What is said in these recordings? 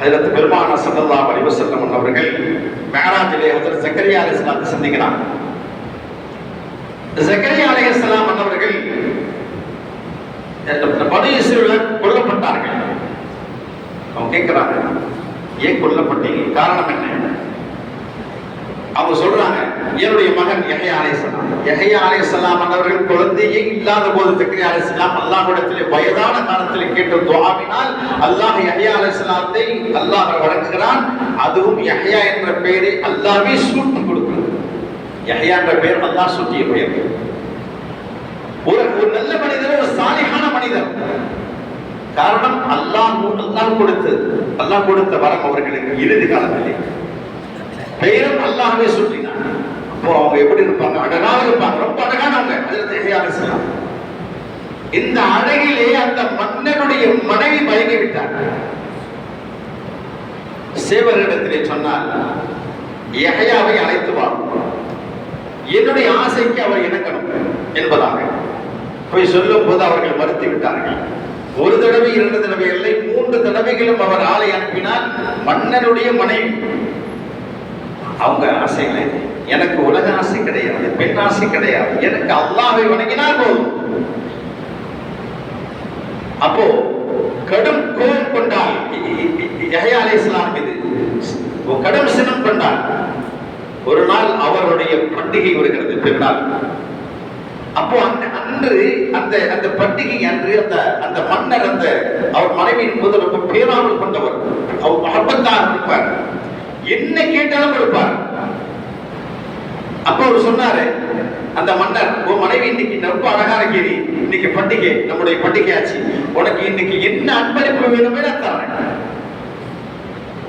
ஹதரத் பெருமான சல்லல்லாஹு அலைஹி அவர்கள் மேராஜிலே ஹஜரத் ஜக்கரியா அலைஹிஸ்ஸலாத்தை சந்திக்கிறாங்க ஜக்கரியா அலைஹிஸ்ஸலாம் அவர்கள் பனு இஸ்ரவேலர் கொல்லப்பட்டார்கள். அவங்க கேட்கிறாங்க ஏன் கொல்லப்பட்டீங்க? காரணம் என்ன? அவங்க சொல்றாங்க என்னுடைய மகன் யஹ்யா அலைஹிஸ்ஸலாம் யஹ்யா அலைஹிஸ்ஸலாம் அவர்கள் குழந்தையே இல்லாத போது ஜக்கரியா அலைஹிஸ்ஸலாம் அல்லாஹ்விடத்திலே வயதான காலத்தில் கேட்ட துவாவினால் அல்லாஹ் யஹ்யா அலைஹிஸ்ஸலாத்தை அல்லாஹ் வழங்குகிறான். அதுவும் எஹையா என்ற பெயரை அல்லாவே சூட்டி கொடுக்கிறது. எஹையா என்ற பெயர் அல்லாஹ் சூட்டிய பெயர். ஒரு ஒரு நல்ல மனிதர் ஒரு சாலிகான மனிதர். காரணம் அல்லாஹ் அல்லாஹ் கொடுத்து அல்லாஹ் கொடுத்த வரம் அவர்களுக்கு இறுதி காலத்திலே. பெயரும் அல்லாஹே சுற்றினான் அப்போ அவங்க எப்படி இருப்பாங்க? அழகாக இருப்பாங்க. ரொம்ப அழகானவங்க அதில் தேவையான செய்யலாம் இந்த அழகிலே அந்த மன்னனுடைய மனைவி மயங்கி விட்டார் சேவரிடத்திலே சொன்னால் எகையாவை அழைத்து வா. என்னுடைய ஆசைக்கு அவர் இணக்கணும் என்பதாக. போய் சொல்லும் போது அவர்கள் மறுத்து விட்டார்கள். ஒரு தடவை இரண்டு தடவை இல்லை மூன்று தடவைகளும் அவர் ஆளை அனுப்பினால் மன்னனுடைய மனைவி. அவங்க ஆசைகளை எனக்கு உலக ஆசை கிடையாது பெண் ஆசை கிடையாது. எனக்கு அல்லாவை வணங்கினால் போதும். அப்போ கடும் கோபம் கொண்டால் யஹ்யா இஸ்லாம் மீது கடும் சினம் கொண்டால் ஒரு நாள் அவருடைய பண்டிகை வருகிறது பெருநாள் அப்போ அந்த அன்று அந்த அந்த பண்டிகை அன்று அந்த அந்த மன்னர் அந்த அவர் மனைவியின் போது ரொம்ப பேராமல் கொண்டவர். அவர் மகப்பத்தாக இருப்பார். என்ன கேட்டாலும் இருப்பார் அப்போ அவர் சொன்னாரு அந்த மன்னர் உன் மனைவி இன்னைக்கு ரொம்ப அழகா இருக்கீரி இன்னைக்கு பண்டிகை நம்முடைய பண்டிகை ஆச்சு உனக்கு இன்னைக்கு என்ன அன்பளிப்பு வேணுமே நான் தரேன்.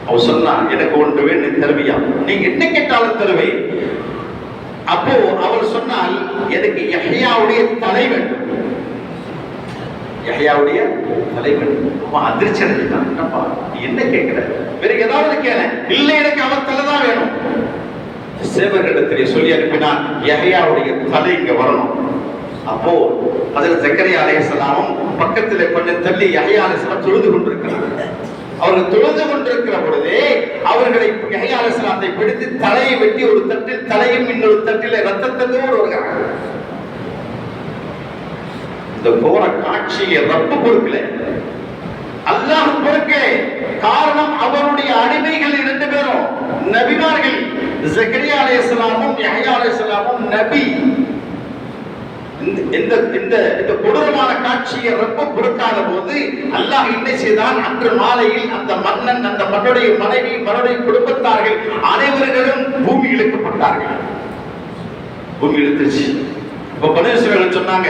அவர் சொன்னா எனக்கு ஒன்று வேணும் தருவியா? நீங்க என்ன கேட்டாலும் தருவேன் அப்போ அவர் சொன்னால் எனக்கு யஹ்யாவுடைய தலை வேண்டும். யஹ்யாவுடைய தலை வேண்டும். ரொம்ப அதிர்ச்சி அடைஞ்சிட்டான். என்னப்பா நீ என்ன கேட்கிற? வேற ஏதாவது கேள. இல்லை எனக்கு அவன் தலை தான் வேணும். சேவர்களிடத்திலே சொல்லி அனுப்பினான் எகையாவுடைய தலை இங்க வரணும். அப்போ அதில் ஜக்கரியா அலையசலாமும் பக்கத்தில் கொஞ்சம் தள்ளி யஹ்யா தொழுது கொண்டிருக்கிறார். அவர்கள் தொழுது கொண்டிருக்கிற பொழுதே அவர்களை யஹ்யா அலைஹிஸ்ஸலாத்தை பிடித்து தலையை வெட்டி ஒரு தட்டில் தலையும் இன்னொரு தட்டில் ரத்தத்தோடு வருகிறார். இந்த போற காட்சியை ரப்பு பொறுக்கல. அல்லாஹ் பொறுக்கல காரணம் அவருடைய அடிமைகள் இரண்டு பேரும் நபிமார்கள் ஜக்கரியா அலைஹிஸ்ஸலாமும் யஹ்யா இஸ்லாமும் நபி. இந்த இந்த இந்த இந்த கொடூரமான காட்சியை ரொம்ப பொறுக்காத போது அல்லாஹ் என்ன செய்தான்? அன்று மாலையில் அந்த மன்னன் அந்த மன்னுடைய மனைவி மன்னுடைய குடும்பத்தார்கள் அனைவர்களும் பூமி இழுக்கப்பட்டார்கள் பூமி இழுத்துச்சு இப்ப பனேஸ்வரர்கள் சொன்னாங்க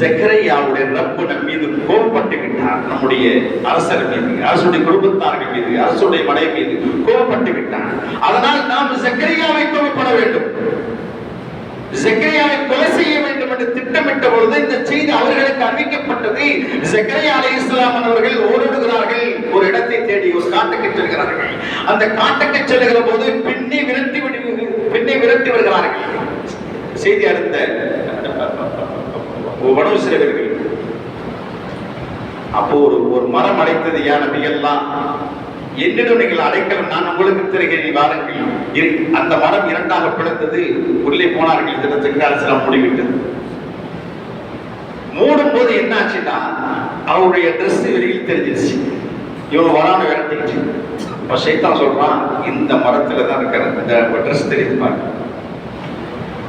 ஜெக்கரையாவுடைய ரப்பு நம் மீது கோபப்பட்டு விட்டார் நம்முடைய அரசர் மீது அரசுடைய குடும்பத்தார்கள் மீது அரசுடைய மனைவி மீது கோபப்பட்டு விட்டார் அதனால் நாம் ஜக்கரியாவை கோபப்பட வேண்டும். ஜக்கரியாவை கொலை செய்ய வேண்டும் என்று திட்டமிட்ட பொழுது இந்த செய்தி அவர்களுக்கு அறிவிக்கப்பட்டது ஜக்கரியா அலைஹிஸ்ஸலாம் அவர்கள் ஓடுகிறார்கள். ஒரு இடத்தை தேடி ஒரு காட்டுக்கு செல்கிறார்கள். அந்த காட்டுக்கு செல்கிற போது பின்னி விரட்டி விடு பின்னி விரட்டி வருகிறார்கள். செய்தி அடுத்த. உணவு சிறுவர்கள் அப்போ ஒரு ஒரு மரம் அடைத்தது யானவை எல்லாம் என்னிடம் நீங்கள் அடைக்கலம் நான் உங்களுக்கு திருகிறேன் வாருங்கள். இரு- அந்த மரம் இரண்டாக பிளந்தது உள்ளே போனார்கள் இந்த செங்காலசலம் மூடிவிட்டது. மூடும் போது என்ன ஆச்சுன்னா அவருடைய ட்ரெஸ் வெளியில் தெரிஞ்சிருச்சு. இவன் வராம விரட்டிடுச்சு இப்ப சைத்தான் சொல்றான் இந்த மரத்துல தான் இருக்கிற இந்த ட்ரெஸ் தெரியுது பாருங்க.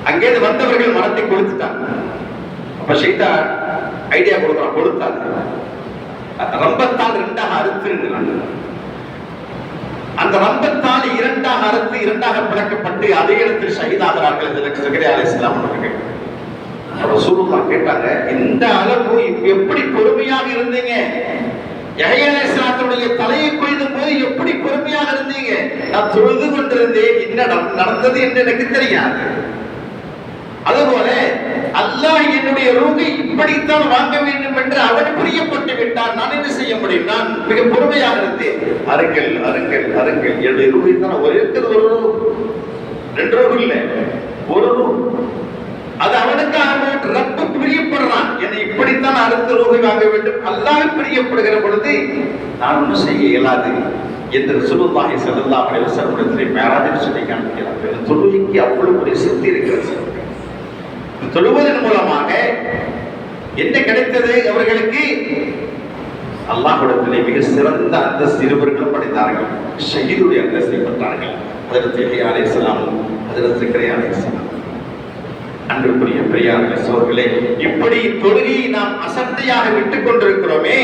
அங்கேருந்து வந்தவர்கள் மரத்தை கொளுத்துட்டாங்க. அப்ப சீதா ஐடியா கொடுக்குறான் கொளுத்தாது. ரம்பத்தால் ரெண்டாக அறுத்துருங்கிறாங்க அந்த ரம்பத்தால் இரண்டாக அறுத்து இரண்டாக பிளக்கப்பட்டு அதே இடத்தில் ஷஹீதாகிறார்கள் இதற்கு சகரே அலைஹிஸ்ஸலாம் அவர்கள் ரசூலுல்லா கேட்டாங்க இந்த அளவு எப்படி பொறுமையாக இருந்தீங்க? யஹ்யா தலையை கொய்தும் போது எப்படி பொறுமையாக இருந்தீங்க? நான் தொழுது கொண்டிருந்தேன். என்ன நடந்தது என்று எனக்கு தெரியாது. அதுபோல அல்லாஹ் என்னுடைய ரூகை இப்படித்தான் வாங்க வேண்டும் என்று அவன் புரியப்பட்டு விட்டான். நான் என்ன செய்ய முடியும்? நான் மிக பொறுமையாக இருந்தேன். அருங்கள் அருங்கள் அருங்கள் என்னுடைய ரூபை தான் ஒரு இருக்கிறது ஒரு ரூ ரெண்டு ரூ இல்லை. ஒரு ரூ அது அவனுக்காக ரப்பு பிரியப்படுறான். என்னை இப்படித்தான் அடுத்த ரூபாய் வாங்க வேண்டும். அல்லாஹ் பிரியப்படுகிற பொழுது நான் ஒன்றும் செய்ய இயலாது என்று ரசூலுல்லாஹி ஸல்லல்லாஹு அலைஹி வஸல்லம் இடத்திலே சொல்லி காண்பிக்கிறார். தொழுகைக்கு அவ்வளவு ஒரு சக்தி இருக்கிறது. சொல்லுவதன் தொழுவதன் மூலமாக என்ன கிடைத்தது அவர்களுக்கு? அல்லாஹ்விடத்திலே மிக சிறந்த அந்தஸ்து இருவர்களும் படைத்தார்கள். ஷஹீதுடைய அந்தஸ்தை பெற்றார்கள் அதற்கு எலியா அலைஹிஸ்ஸலாமும் அதற்கு கிரையா அலைஹிஸ்ஸலாம் அன்புக்குரிய பெரியார்களே சோர்களே இப்படி தொழுகையை நாம் அசத்தையாக விட்டுக் கொண்டிருக்கிறோமே